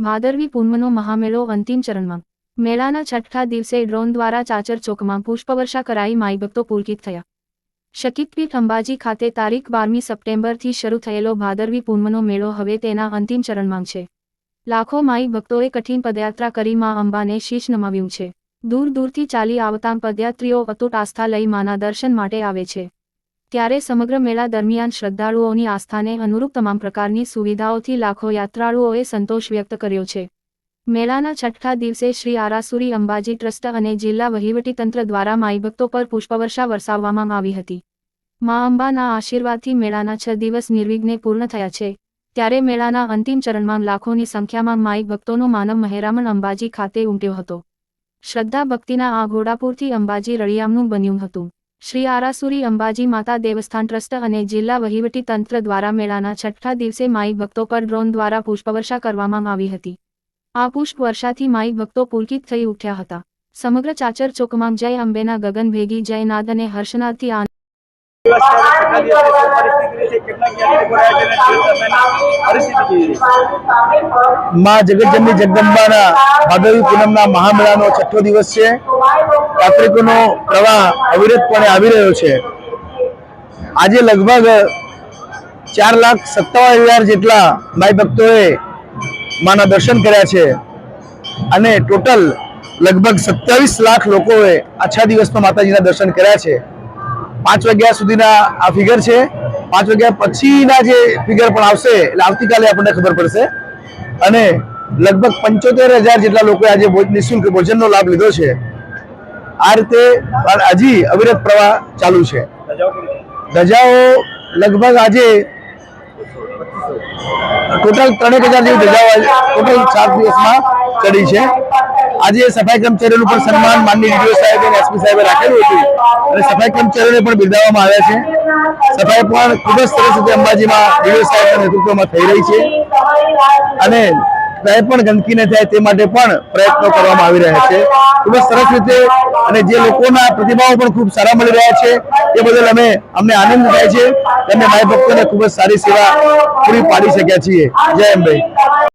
ભાદરવી પૂનમનો મહામેળો અંતિમ ચરણમાં. મેળાના છઠ્ઠા દિવસે ડ્રોન દ્વારા ચાચર ચોકમાં પુષ્પવર્ષા કરાઈ માઈભક્તો પુલકિત થયા. શકિતપીઠ અંબાજી ખાતે તારીખ બારમી સપ્ટેમ્બરથી શરૂ થયેલો ભાદરવી પૂનમનો મેળો હવે તેના અંતિમ ચરણમાં છે. લાખો માઈ ભક્તોએ કઠિન પદયાત્રા કરી માં અંબાને શીશ નમાવ્યું છે. દૂર દૂરથી ચાલી આવતા પદયાત્રીઓ અતૂટ આસ્થા લઈ માના દર્શન માટે આવે છે. ત્યારે સમગ્ર મેળા દરમિયાન શ્રદ્ધાળુઓની આસ્થાને અનુરૂપ તમામ પ્રકારની સુવિધાઓથી લાખો યાત્રાળુઓએ સંતોષ વ્યક્ત કર્યો છે. મેળાના છઠ્ઠા દિવસે શ્રી આરાસુરી અંબાજી ટ્રસ્ટ અને જિલ્લા વહીવટીતંત્ર દ્વારા માઈભક્તો પર પુષ્પવર્ષા વરસાવવામાં આવી હતી. મા અંબાના આશીર્વાદથી મેળાના છ દિવસ નિર્વિઘ્ને પૂર્ણ થયા છે. ત્યારે મેળાના અંતિમ ચરણમાં લાખોની સંખ્યામાં માઈ ભક્તોનો માનવ મહેરામણ અંબાજી ખાતે ઉમટ્યો હતો. શ્રદ્ધા ભક્તિના આ ઘોડાપુરથી અંબાજી રળિયામનું બન્યું હતું. શ્રી આરાસુરી અંબાજી માતા દેવસ્થાન ટ્રસ્ટ અને જિલ્લા વહીવટી દ્વારા મેળાના છઠ્ઠા દિવસે માઈ ભક્તો પર ડ્રોન દ્વારા પુષ્પવર્ષા કરવામાં આવી હતી. આ પુષ્પવર્ષાથી માઈ ભક્તો પુલકિત થઈ ઉઠ્યા હતા. સમગ્ર ચાચર ચોકમાં જય અંબેના ગગન ભેગી જયનાદ અને હર્ષનાદથી આ દિવસ છઠ્ઠા દિવસે શું પરિસ્થિતિ રહી છે કેટલાક યાત્રિકો રહ્યા છે અને દિવસ દરમિયાન પરિસ્થિતિ કેવી રહી માં જગતજનની જગદંબાના ભાદરવી પૂનમના મહામેળાનો છઠ્ઠો દિવસ છે. યાત્રિકોનો પ્રવાહ અવિરતપણે આવી રહ્યો છે. આજે લગભગ ચાર લાખ સત્તાવન હજાર જેટલા ભાઈ ભક્તોએ માના દર્શન કર્યા છે અને ટોટલ લગભગ સત્યાવીસ લાખ લોકોએ આછા દિવસમાં માતાજીના દર્શન કર્યા છે. પાંચ વાગ્યા સુધીના આ ફિગર છે. પાંચ વાગ્યા પછીના જે ફિગર પણ આવશે એટલે આવતીકાલે આપણને ખબર પડશે. અને લગભગ પંચોતેર હજાર જેટલા લોકોએ આજે નિઃશુલ્ક ભોજનનો લાભ લીધો છે. આ રીતે હજી અવિરત પ્રવાહ ચાલુ છે? ધજાઓ લગભગ આજે ટોટલ ત્રણેક હજાર જેવી ધજાઓ ટોટલ સાત દિવસમાં ચડી છે. આજે સફાઈ કર્મચારીઓનું પણ સન્માન માનની ડીડીઓ સાહેબ અને એસપી સાહેબે રાખેલું હતું. અને સફાઈ કર્મચારીઓને પણ બિરદાવવામાં આવ્યા છે. સફાઈ પણ ખૂબ જ સરસ રીતે અંબાજીમાં ડીડીઓ સાહેબના નેતૃત્વમાં થઈ રહી છે. અને ક્યાંય પણ ગંદકી ન થાય તે માટે પણ પ્રયત્નો કરવામાં આવી રહ્યા છે. ખૂબ જ સરસ રીતે અને જે લોકોના પ્રતિભાવો પણ ખૂબ સારા મળી રહ્યા છે, એ બદલ અમે અમને આનંદ થાય છે. અને માય ભક્તોને ખૂબ જ સારી સેવા પૂરી પાડી શક્યા છીએ. જય અંબે